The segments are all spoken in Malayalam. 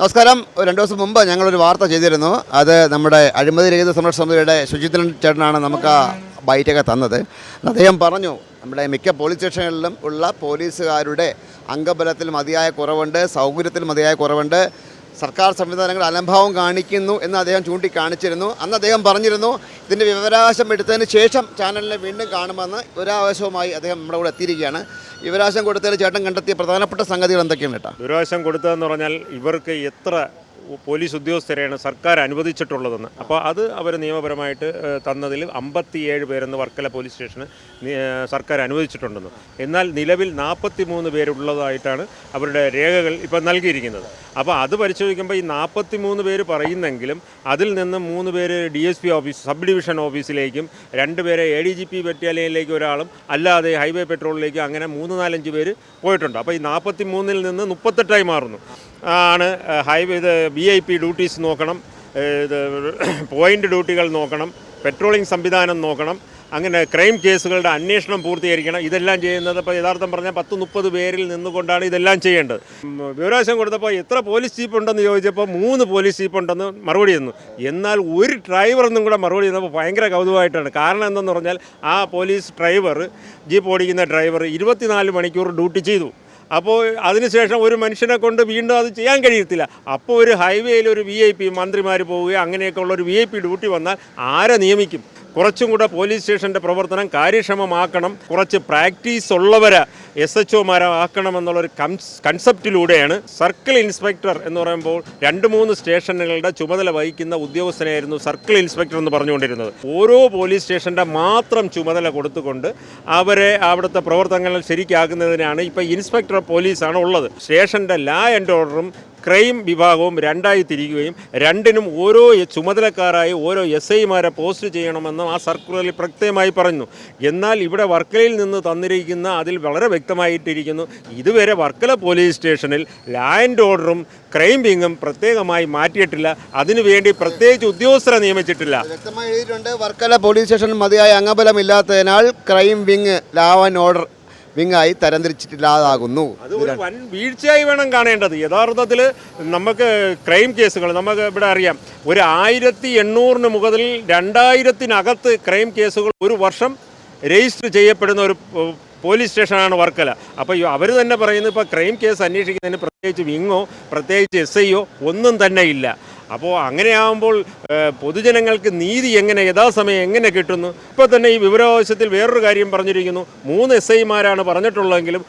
നമസ്കാരം. രണ്ടു ദിവസം മുമ്പ് ഞങ്ങളൊരു വാർത്ത ചെയ്തിരുന്നു. അത് നമ്മുടെ അഴിമതി രഹിത സംരക്ഷണ സമിതിയുടെ ശുചിത്രൻ ചേട്ടനാണ് നമുക്ക് ബൈറ്റൊക്കെ തന്നത്. അദ്ദേഹം പറഞ്ഞു നമ്മുടെ മിക്ക പോലീസ് സ്റ്റേഷനുകളിലും ഉള്ള പോലീസുകാരുടെ അംഗബലത്തിൽ മതിയായ കുറവുണ്ട് സൗകര്യത്തിൽ മതിയായ കുറവുണ്ട്. സർക്കാർ സംവിധാനങ്ങൾ അലംഭാവം കാണിക്കുന്നു എന്ന് അദ്ദേഹം ചൂണ്ടിക്കാണിച്ചിരുന്നു. അന്ന് അദ്ദേഹം പറഞ്ഞിരുന്നു ഇതിന്റെ വിവരാവകാശം എടുത്തതിന് ശേഷം ചാനലിനെ വീണ്ടും കാണുമെന്ന് വിവരാവകാശവുമായി അദ്ദേഹം നമ്മുടെ കൂടെ എത്തിയിരിക്കുകയാണ്. വിവരാവകാശം കൊടുത്തതിൽ ചേട്ടൻ കണ്ടെത്തിയ പ്രധാനപ്പെട്ട സംഗതികൾ എന്തൊക്കെയാണ് കേട്ടോ ദുരാശം കൊടുത്തതെന്ന് പറഞ്ഞാൽ ഇവർക്ക് എത്ര പോലീസ് ഉദ്യോഗസ്ഥരെയാണ് സർക്കാർ അനുവദിച്ചിട്ടുള്ളതെന്ന്. അപ്പോൾ അത് അവർ നിയമപരമായിട്ട് തന്നതിൽ അമ്പത്തിയേഴ് പേരെന്ന് വർക്കല പോലീസ് സ്റ്റേഷന് സർക്കാർ അനുവദിച്ചിട്ടുണ്ടെന്ന്. എന്നാൽ നിലവിൽ നാൽപ്പത്തി മൂന്ന് പേരുള്ളതായിട്ടാണ് അവരുടെ രേഖകൾ ഇപ്പം നൽകിയിരിക്കുന്നത്. അപ്പോൾ അത് പരിശോധിക്കുമ്പോൾ ഈ നാൽപ്പത്തി മൂന്ന് പേര് പറയുന്നെങ്കിലും അതിൽ നിന്ന് മൂന്ന് പേര് D S P office sub division ഓഫീസിലേക്കും രണ്ട് പേരെ എ ഡി ജി പി ബറ്റാലിയനിലേക്ക് ഒരാളും അല്ലാതെ ഹൈവേ പെട്രോളിലേക്കും അങ്ങനെ മൂന്ന് നാലഞ്ച് പേര് പോയിട്ടുണ്ട്. അപ്പോൾ ഈ നാൽപ്പത്തി മൂന്നിൽ നിന്ന് മുപ്പത്തെട്ടായി മാറുന്നു. ആണ് ഹൈവേ ഇത് വി ഐ പി ഡ്യൂട്ടീസ് നോക്കണം ഇത് പോയിന്റ് ഡ്യൂട്ടികൾ നോക്കണം പെട്രോളിംഗ് സംവിധാനം നോക്കണം അങ്ങനെ ക്രൈം കേസുകളുടെ അന്വേഷണം പൂർത്തീകരിക്കണം. ഇതെല്ലാം ചെയ്യുന്നത് ഇപ്പോൾ യഥാർത്ഥം പറഞ്ഞാൽ പത്ത് മുപ്പത് പേരിൽ നിന്നുകൊണ്ടാണ് ഇതെല്ലാം ചെയ്യേണ്ടത്. വിവരാശം കൊടുത്തപ്പോൾ എത്ര പോലീസ് ജീപ്പ് ഉണ്ടെന്ന് ചോദിച്ചപ്പോൾ മൂന്ന് പോലീസ് ജീപ്പ് ഉണ്ടെന്ന് മറുപടി തന്നു. എന്നാൽ ഒരു ഡ്രൈവർ എന്നും കൂടെ മറുപടി തന്നപ്പോൾ ഭയങ്കര കൗതുകമായിട്ടാണ്. കാരണം എന്തെന്ന് പറഞ്ഞാൽ ആ പോലീസ് ഡ്രൈവർ ജീപ്പ് ഓടിക്കുന്ന ഡ്രൈവർ ഇരുപത്തിനാല് മണിക്കൂർ ഡ്യൂട്ടി ചെയ്തു. അപ്പോൾ അതിനുശേഷം ഒരു മനുഷ്യനെ കൊണ്ട് വീണ്ടും അത് ചെയ്യാൻ കഴിയത്തില്ല. അപ്പോൾ ഒരു ഹൈവേയിൽ ഒരു വി ഐ പി മന്ത്രിമാർ പോവുക അങ്ങനെയൊക്കെ ഉള്ള ഒരു വി ഐ പി ഡ്യൂട്ടി വന്നാൽ ആരെ നിയമിക്കും? കുറച്ചും കൂടെ പോലീസ് സ്റ്റേഷന്റെ പ്രവർത്തനം കാര്യക്ഷമമാക്കണം. കുറച്ച് പ്രാക്ടീസ് ഉള്ളവരെ എസ് എച്ച് ഒമാരാക്കണമെന്നുള്ളൊരു ഒരു കൺസെപ്റ്റിലൂടെയാണ് സർക്കിൾ ഇൻസ്പെക്ടർ എന്ന് പറയുമ്പോൾ രണ്ട് മൂന്ന് സ്റ്റേഷനുകളുടെ ചുമതല വഹിക്കുന്ന ഉദ്യോഗസ്ഥനായിരുന്നു സർക്കിൾ ഇൻസ്പെക്ടർ എന്ന് പറഞ്ഞുകൊണ്ടിരുന്നത്. ഓരോ പോലീസ് സ്റ്റേഷന്റെ മാത്രം ചുമതല കൊടുത്തുകൊണ്ട് അവരെ അവിടുത്തെ പ്രവർത്തനങ്ങൾ ശരിക്കാക്കുന്നതിനാണ് ഇപ്പോൾ ഇൻസ്പെക്ടർ പോലീസാണ് ഉള്ളത്. സ്റ്റേഷന്റെ ലാ ആൻഡ് ഓർഡറും ക്രൈം വിഭാഗവും രണ്ടായി തിരിക്കുകയും രണ്ടിനും ഓരോ ചുമതലക്കാരായി ഓരോ എസ് ഐമാരെ പോസ്റ്റ് ചെയ്യണമെന്നും ആ സർക്കുലറിൽ പ്രത്യേകമായി പറഞ്ഞു എന്നാൽ ഇവിടെ വർക്കലയിൽ നിന്ന് തന്നിരിക്കുന്ന അതിൽ വളരെ വ്യക്തമായിട്ടിരിക്കുന്നു. ഇതുവരെ വർക്കല പോലീസ് സ്റ്റേഷനിൽ ലാൻഡ് ഓർഡറും ക്രൈം വിങ്ങും പ്രത്യേകമായി മാറ്റിയിട്ടില്ല. അതിനുവേണ്ടി പ്രത്യേകിച്ച് ഉദ്യോഗസ്ഥരെ നിയമിച്ചിട്ടില്ല. വ്യക്തമായി എഴുതിയിട്ടുണ്ട് വർക്കല പോലീസ് സ്റ്റേഷൻ മതിയായ അംഗബലം ഇല്ലാത്തതിനാൽ crime wing law and order വിങ്ങായി തരംതിരിച്ചിട്ടില്ലാതാകുന്നു. അത് ഒരു വൻ വീഴ്ചയായി വേണം കാണേണ്ടത്. യഥാർത്ഥത്തിൽ നമുക്ക് ക്രൈം കേസുകൾ നമുക്ക് ഇവിടെ അറിയാം. ഒരു ആയിരത്തി എണ്ണൂറിന് മുകളിൽ രണ്ടായിരത്തിനകത്ത് ക്രൈം കേസുകൾ ഒരു വർഷം രജിസ്റ്റർ ചെയ്യപ്പെടുന്ന ഒരു പോലീസ് സ്റ്റേഷനാണ് വർക്കല. അപ്പോൾ അവർ തന്നെ പറയുന്നത് ഇപ്പോൾ ക്രൈം കേസ് അന്വേഷിക്കുന്നതിന് പ്രത്യേകിച്ച് വിങ്ങോ പ്രത്യേകിച്ച് എസ് ഐയോ ഒന്നും തന്നെ ഇല്ല. അപ്പോൾ അങ്ങനെയാകുമ്പോൾ പൊതുജനങ്ങൾക്ക് നീതി എങ്ങനെ യഥാസമയം എങ്ങനെ കിട്ടുന്നു? ഇപ്പോൾ തന്നെ ഈ വിവരാവകാശത്തിൽ വേറൊരു കാര്യം പറഞ്ഞിരിക്കുന്നു. മൂന്ന് എസ് ഐമാരാണ് പറഞ്ഞിട്ടുള്ളതെങ്കിലും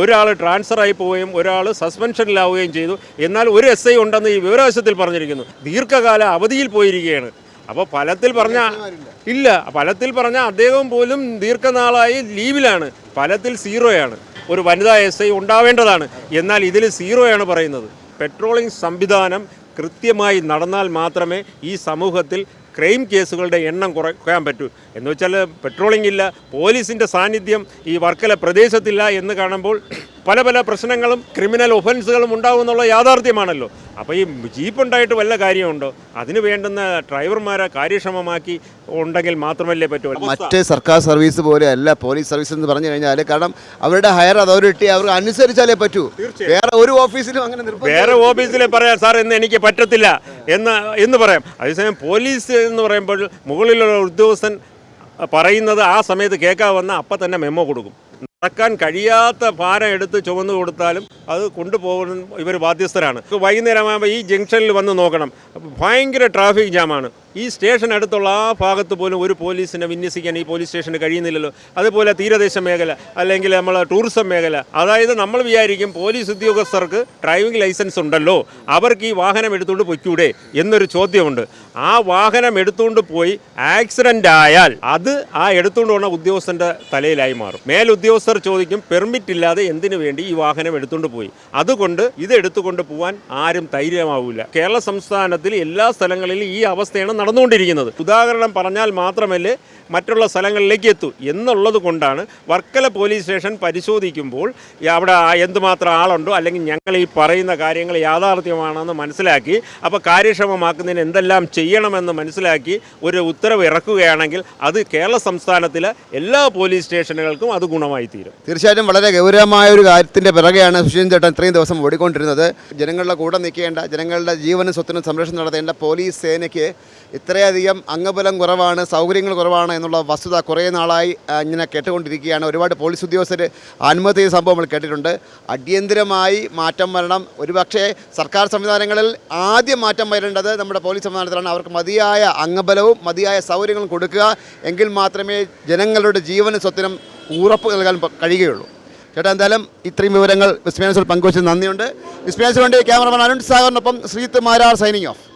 ഒരാൾ ട്രാൻസ്ഫറായി പോവുകയും ഒരാൾ സസ്പെൻഷനിലാവുകയും ചെയ്തു. എന്നാൽ ഒരു എസ് ഐ ഉണ്ടെന്ന് ഈ വിവരാവകാശത്തിൽ പറഞ്ഞിരിക്കുന്നു. ദീർഘകാല അവധിയിൽ പോയിരിക്കുകയാണ്. അപ്പോൾ ഫലത്തിൽ പറഞ്ഞ ഇല്ല ഫലത്തിൽ പറഞ്ഞ അദ്ദേഹം പോലും ദീർഘനാളായി ലീവിലാണ്. ഫലത്തിൽ സീറോയാണ്. ഒരു വനിതാ എസ് ഐ ഉണ്ടാവേണ്ടതാണ്. എന്നാൽ ഇതിൽ സീറോയാണ് പറയുന്നത്. പെട്രോളിംഗ് സംവിധാനം കൃത്യമായി നടന്നാൽ മാത്രമേ ഈ സമൂഹത്തിൽ ക്രൈം കേസുകളുടെ എണ്ണം കുറയ്ക്കാൻ പറ്റൂ. എന്ന് വെച്ചാൽ പെട്രോളിംഗ് ഇല്ല പോലീസിന്റെ സാന്നിധ്യം ഈ വർക്കല പ്രദേശത്തില്ല എന്ന് കാണുമ്പോൾ പല പല പ്രശ്നങ്ങളും ക്രിമിനൽ ഒഫൻസുകളും ഉണ്ടാവുമെന്നുള്ള യാഥാർത്ഥ്യമാണല്ലോ. അപ്പോൾ ഈ ജീപ്പ് ഉണ്ടായിട്ട് വല്ല കാര്യമുണ്ടോ? അതിന് വേണ്ടുന്ന ഡ്രൈവർമാരെ കാര്യക്ഷമമാക്കി ഉണ്ടെങ്കിൽ മാത്രമല്ലേ പറ്റൂ. മറ്റ് സർക്കാർ സർവീസ് പോലെ അല്ല പോലീസ് സർവീസ് എന്ന് പറഞ്ഞു കഴിഞ്ഞാൽ കാരണം അവരുടെ ഹയർ അതോറിറ്റി അവർ അനുസരിച്ചാലേ പറ്റൂ. വേറെ ഒരു ഓഫീസിലും അങ്ങനെ വേറെ ഓഫീസിലെ പറയാം സാർ എന്ന് എനിക്ക് പറ്റത്തില്ല എന്ന് എന്ന് പറയാം. അതേസമയം പോലീസ് എന്ന് പറയുമ്പോൾ മുകളിലുള്ള ഉദ്യോഗസ്ഥൻ പറയുന്നത് ആ സമയത്ത് കേൾക്കാവന്ന അപ്പം തന്നെ മെമ്മോ കൊടുക്കും. നടക്കാൻ കഴിയാത്ത ഭാരം എടുത്ത് ചുമന്നു കൊടുത്താലും അത് കൊണ്ടുപോകുന്ന ഇവർ ബാധ്യസ്ഥരാണ്. വൈകുന്നേരമാകുമ്പോൾ ഈ ജംഗ്ഷനിൽ വന്ന് നോക്കണം. ഭയങ്കര ട്രാഫിക് ജാമാണ്. ഈ സ്റ്റേഷൻ അടുത്തുള്ള ആ ഭാഗത്ത് പോലും ഒരു പോലീസിനെ വിന്യസിക്കാൻ ഈ പോലീസ് സ്റ്റേഷന് കഴിയുന്നില്ലല്ലോ. അതുപോലെ തീരദേശ മേഖല അല്ലെങ്കിൽ നമ്മൾ ടൂറിസം മേഖല. അതായത് നമ്മൾ വിചാരിക്കും പോലീസ് ഉദ്യോഗസ്ഥർക്ക് ഡ്രൈവിംഗ് ലൈസൻസ് ഉണ്ടല്ലോ. അവർക്ക് ഈ വാഹനം എടുത്തുകൊണ്ട് പൊയ്ക്കൂടെ എന്നൊരു ചോദ്യമുണ്ട്. ആ വാഹനം എടുത്തുകൊണ്ട് പോയി ആക്സിഡന്റ് ആയാൽ അത് ആ എടുത്തുകൊണ്ട് പോണ ഉദ്യോഗസ്ഥന്റെ തലയിലായി മാറും. മേലുദ്യോഗസ്ഥർ ചോദിക്കും പെർമിറ്റ് ഇല്ലാതെ എന്തിനു വേണ്ടി ഈ വാഹനം എടുത്തുകൊണ്ട് പോയി? അതുകൊണ്ട് ഇത് എടുത്തുകൊണ്ട് പോകാൻ ആരും ധൈര്യമാവില്ല കേരള സംസ്ഥാനത്തിൽ എല്ലാ സ്ഥലങ്ങളിലും ഈ അവസ്ഥയാണ് നടന്നുകൊണ്ടിരിക്കുന്നത്. ഉദാഹരണം പറഞ്ഞാൽ മാത്രമല്ലേ മറ്റുള്ള സ്ഥലങ്ങളിലേക്ക് എത്തൂ. എന്നുള്ളത് കൊണ്ടാണ് വർക്കല പോലീസ് സ്റ്റേഷൻ പരിശോധിക്കുമ്പോൾ അവിടെ എന്തുമാത്രം ആളുണ്ടോ അല്ലെങ്കിൽ ഞങ്ങൾ ഈ പറയുന്ന കാര്യങ്ങൾ യാഥാർത്ഥ്യമാണെന്ന് മനസ്സിലാക്കി അപ്പോൾ കാര്യക്ഷമമാക്കുന്നതിന് എന്തെല്ലാം ചെയ്യണമെന്ന് മനസ്സിലാക്കി ഒരു ഉത്തരവ് ഇറക്കുകയാണെങ്കിൽ അത് കേരള സംസ്ഥാനത്തിലെ എല്ലാ പോലീസ് സ്റ്റേഷനുകൾക്കും അത് ഗുണമായി തീരും. തീർച്ചയായിട്ടും വളരെ ഗൗരവമായ ഒരു കാര്യത്തിന്റെ പിറകെയാണ് സുശീൻ ചേട്ടൻ ഇത്രയും ദിവസം ഓടിക്കൊണ്ടിരുന്നത്. ജനങ്ങളുടെ കൂടെ നിൽക്കേണ്ട ജനങ്ങളുടെ ജീവനും സ്വത്തിനും സംരക്ഷണം നടത്തേണ്ട പോലീസ് സേനയ്ക്ക് ഇത്രയധികം അംഗബലം കുറവാണ് സൗകര്യങ്ങൾ കുറവാണ് എന്നുള്ള വസ്തുത കുറേ നാളായി ഇങ്ങനെ കേട്ടുകൊണ്ടിരിക്കുകയാണ്. ഒരുപാട് പോലീസ് ഉദ്യോഗസ്ഥർ ആത്മഹത്യ സംഭവം നമ്മൾ കേട്ടിട്ടുണ്ട്. അടിയന്തിരമായി മാറ്റം വരണം. ഒരുപക്ഷേ സർക്കാർ സംവിധാനങ്ങളിൽ ആദ്യം മാറ്റം വരേണ്ടത് നമ്മുടെ പോലീസ് സംവിധാനത്തിലാണ്. അവർക്ക് മതിയായ അംഗബലവും മതിയായ സൗകര്യങ്ങളും കൊടുക്കുക. എങ്കിൽ മാത്രമേ ജനങ്ങളുടെ ജീവനും സ്വത്തിനും ഉറപ്പ് നൽകാൻ കഴിയുകയുള്ളൂ. ചേട്ടാ എന്തായാലും ഇത്രയും വിവരങ്ങൾ വിസ്മയാൻസിൽ പങ്കുവച്ചത് നന്ദിയുണ്ട്. വിസ്മയാൻസിന് വേണ്ടി ക്യാമറമാൻ അരുൺ സാഗറിനൊപ്പം ശ്രീത്ത് മാരാർ സൈനിങ് ഓഫ്